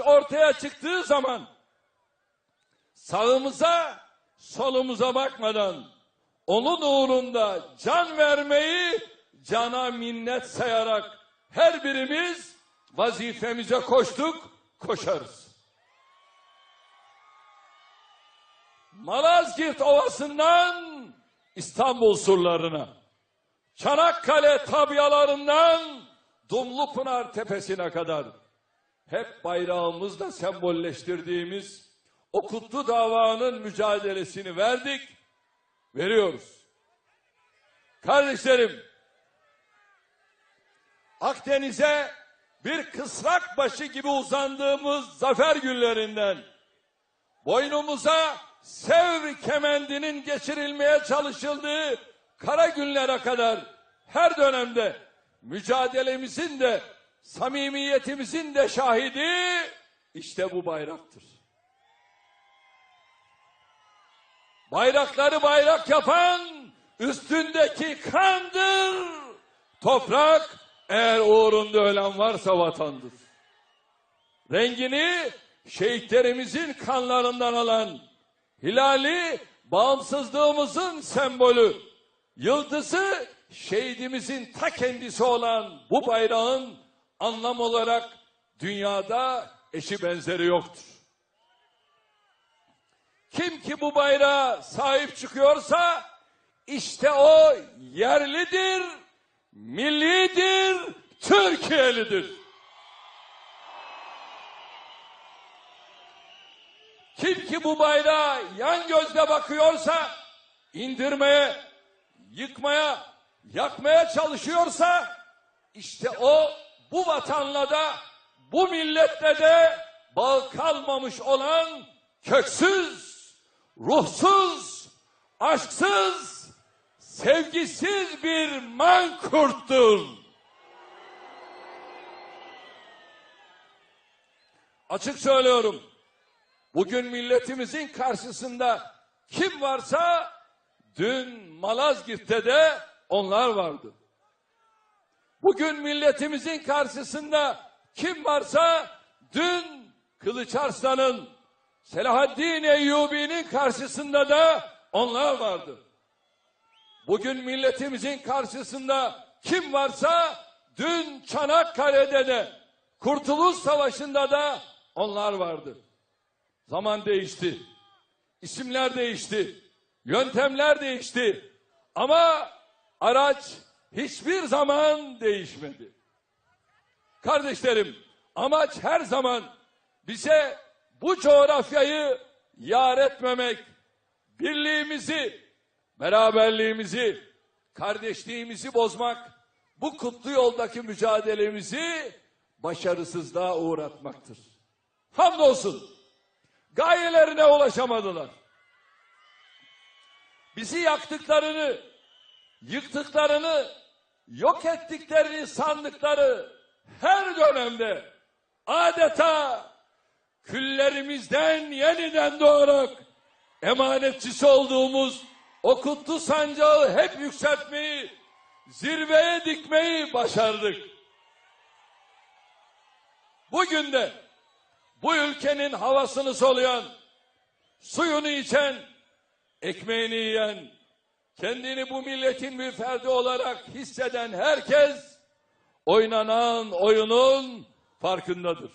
ortaya çıktığı zaman sağımıza solumuza bakmadan onun uğrunda can vermeyi cana minnet sayarak her birimiz vazifemize koştuk, koşarız. Malazgirt Ovası'ndan İstanbul surlarına, Çanakkale tabyalarından Dumlupınar tepesine kadar hep bayrağımızla sembolleştirdiğimiz o kutlu davanın mücadelesini verdik, veriyoruz. Kardeşlerim, Akdeniz'e bir kısrak başı gibi uzandığımız zafer günlerinden boynumuza Sevr kemendinin geçirilmeye çalışıldığı kara günlere kadar her dönemde mücadelemizin de samimiyetimizin de şahidi işte bu bayraktır. Bayrakları bayrak yapan üstündeki kandır. Toprak eğer uğrunda ölen varsa vatandır. Rengini şehitlerimizin kanlarından alan hilali bağımsızlığımızın sembolü. Yıldızı şehidimizin ta kendisi olan bu bayrağın anlam olarak dünyada eşi benzeri yoktur. Kim ki bu bayrağa sahip çıkıyorsa işte o yerlidir, millidir, Türkiye'lidir. Kim ki bu bayrağa yan gözle bakıyorsa indirmeye, yıkmaya, yakmaya çalışıyorsa işte o bu vatanla da bu milletle de bağ kalmamış olan köksüz, ruhsuz, aşksız, sevgisiz bir mankurttur. Açık söylüyorum. Bugün milletimizin karşısında kim varsa dün Malazgirt'te de onlar vardı. Bugün milletimizin karşısında kim varsa dün Kılıç Arslan'ın Selahaddin Eyyubi'nin karşısında da onlar vardı. Bugün milletimizin karşısında kim varsa dün Çanakkale'de de Kurtuluş Savaşı'nda da onlar vardı. Zaman değişti. İsimler değişti. Yöntemler değişti. Ama araç hiçbir zaman değişmedi. Kardeşlerim, amaç her zaman bize bu coğrafyayı yar etmemek, birliğimizi, beraberliğimizi, kardeşliğimizi bozmak, bu kutlu yoldaki mücadelemizi başarısızlığa uğratmaktır. Hamdolsun gayelerine ulaşamadılar. Bizi yaktıklarını, yıktıklarını, yok ettiklerini sandıkları her dönemde adeta küllerimizden yeniden doğarak emanetçisi olduğumuz o kutlu sancağı hep yükseltmeyi, zirveye dikmeyi başardık. Bugün de bu ülkenin havasını soluyan, suyunu içen, ekmeğini yiyen, kendini bu milletin bir ferdi olarak hisseden herkes oynanan oyunun farkındadır.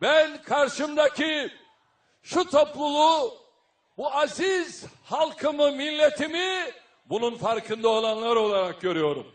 Ben karşımdaki şu topluluğu, bu aziz halkımı, milletimi bunun farkında olanlar olarak görüyorum.